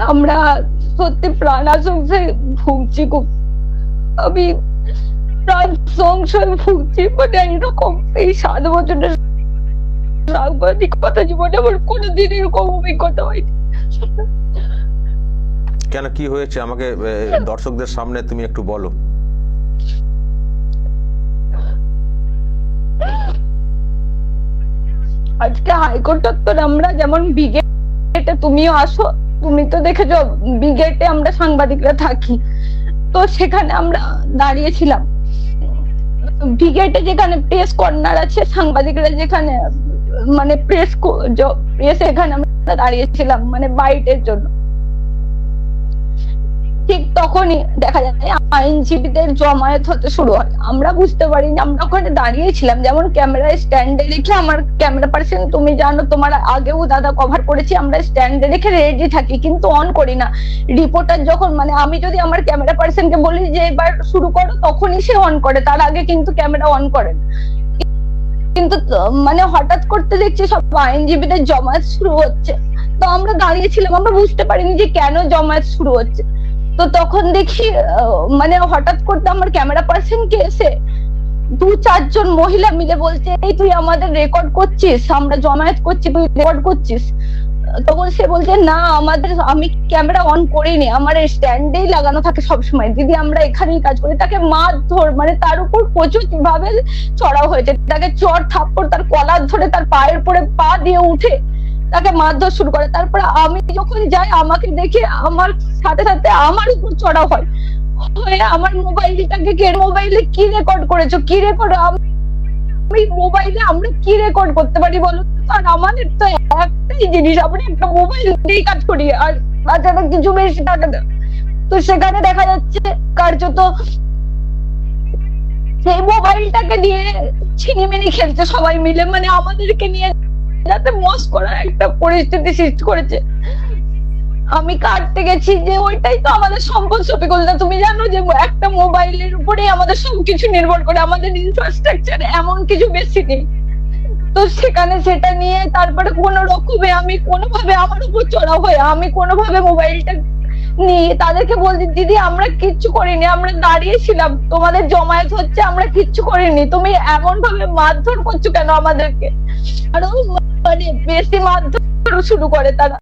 আমরা সত্যি প্রাণ সংশয়ে ভুগছি খুব আমি প্রাণ সংশয়ে ভুগছি মানে এরকম এই সাত বছরের সাংবাদিকতা জীবনে আমার কোনোদিন এরকম অভিজ্ঞতা হয়নি। কেন কি হয়েছে? আমাকে দর্শকদের সামনে তুমি একটু বলো। আজকে হাইকোর্ট আমরা যেমন ব্রিগেডে তুমিও আসো তুমি তো দেখেছ, বিগেটে আমরা সাংবাদিকরা থাকি। তো সেখানে আমরা দাঁড়িয়েছিলাম। বিগেটে যেখানে প্রেস কর্নার আছে, সাংবাদিকরা যেখানে মানে প্রেস প্রেস এখানে আমরা দাঁড়িয়েছিলাম মানে বাইটের জন্য। তখনই দেখা যায় আইনজীবীদের জমায়েত হতে শুরু হয়। আমরা বুঝতে পারিনি, আমরা ওখানে দাঁড়িয়েছিলাম যেমন ক্যামেরায় স্ট্যান্ডে রেখে আমার ক্যামেরা পার্সন তুমি জানো তোমার আগেও দাদা কভার করেছি, আমরা স্ট্যান্ডে রেখে রেডি থাকি, কিন্তু অন করি না। রিপোর্টার যখন মানে আমি যদি আমার ক্যামেরা পার্সনকে বলি যে, এবার শুরু করো, তখনই সে অন করে। তার আগে কিন্তু ক্যামেরা অন করে না। কিন্তু মানে হঠাৎ করতে দেখছি সব আইনজীবীদের জমায়েত শুরু হচ্ছে। তো আমরা দাঁড়িয়েছিলাম আমরা বুঝতে পারিনি যে কেন জমায়েত শুরু হচ্ছে। তো তখন দেখি মানে হঠাৎ করতে আমার ক্যামেরা পার্সন কে এসে দু চারজন মহিলা মিলে বলছে, এই তুই আমাদের রেকর্ড করছিস, আমরা জমায়েত করছি, তুই রেকর্ড করছিস। তখন সে বলছে, না, আমাদের, আমি ক্যামেরা অন করিনি, আমার স্ট্যান্ডেই লাগানো থাকে সবসময়। দিদি, আমরা এখানেই কাজ করি। তাকে মারধর মানে তার উপর প্রচুর ভাবে চড়াও হয়েছে। তাকে চর থাপ্পড়, তার কলার ধরে তার পায়ের পরে পা দিয়ে উঠে তাকে মারধর শুরু করে। তারপরে আমি যখন যাই, আমাকে দেখে আমার সাথে সাথে আমার উপর চড়া হয়। হয়ে আমার মোবাইলটাকে কে মোবাইলে কি রেকর্ড করেছ, কি রেকর্ড আমি মোবাইলে আমরা কি রেকর্ড করতে পারি বলো আর আমাদের তো একটাই জিনিস একটা মোবাইল কাজ করি। আর কিছু বেশি না তো সেখানে দেখা যাচ্ছে, কার্যত সেই মোবাইলটাকে নিয়ে ছিনিমিনি খেলছে সবাই মিলে। মানে আমাদেরকে নিয়ে যাতে মস করার একটা পরিস্থিতি সৃষ্টি করেছে। আমি কাটতে গেছি যে ওইটাই তো আমাদের সম্পদ সপি না তুমি জানো যে একটা মোবাইলের উপরে আমাদের সবকিছু নির্ভর করে, আমাদের ইনফ্রাস্ট্রাকচার এমন কিছু বেশি নেই। তো সেখানে সেটা নিয়ে তারপরে কোনো রকমে আমি কোনোভাবে আমার উপর চড়া হয়ে, আমি কোনোভাবে মোবাইলটা নিয়ে তাদেরকে বলছি, দিদি, আমরা কিচ্ছু করিনি, আমরা দাঁড়িয়েছিলাম তোমাদের জমায়েত হচ্ছে, আমরা কিচ্ছু করিনি। তুমি এমন ভাবে মারধর করছ কেন আমাদেরকে? আরও মানে বেশি মারধর শুরু করে তারা।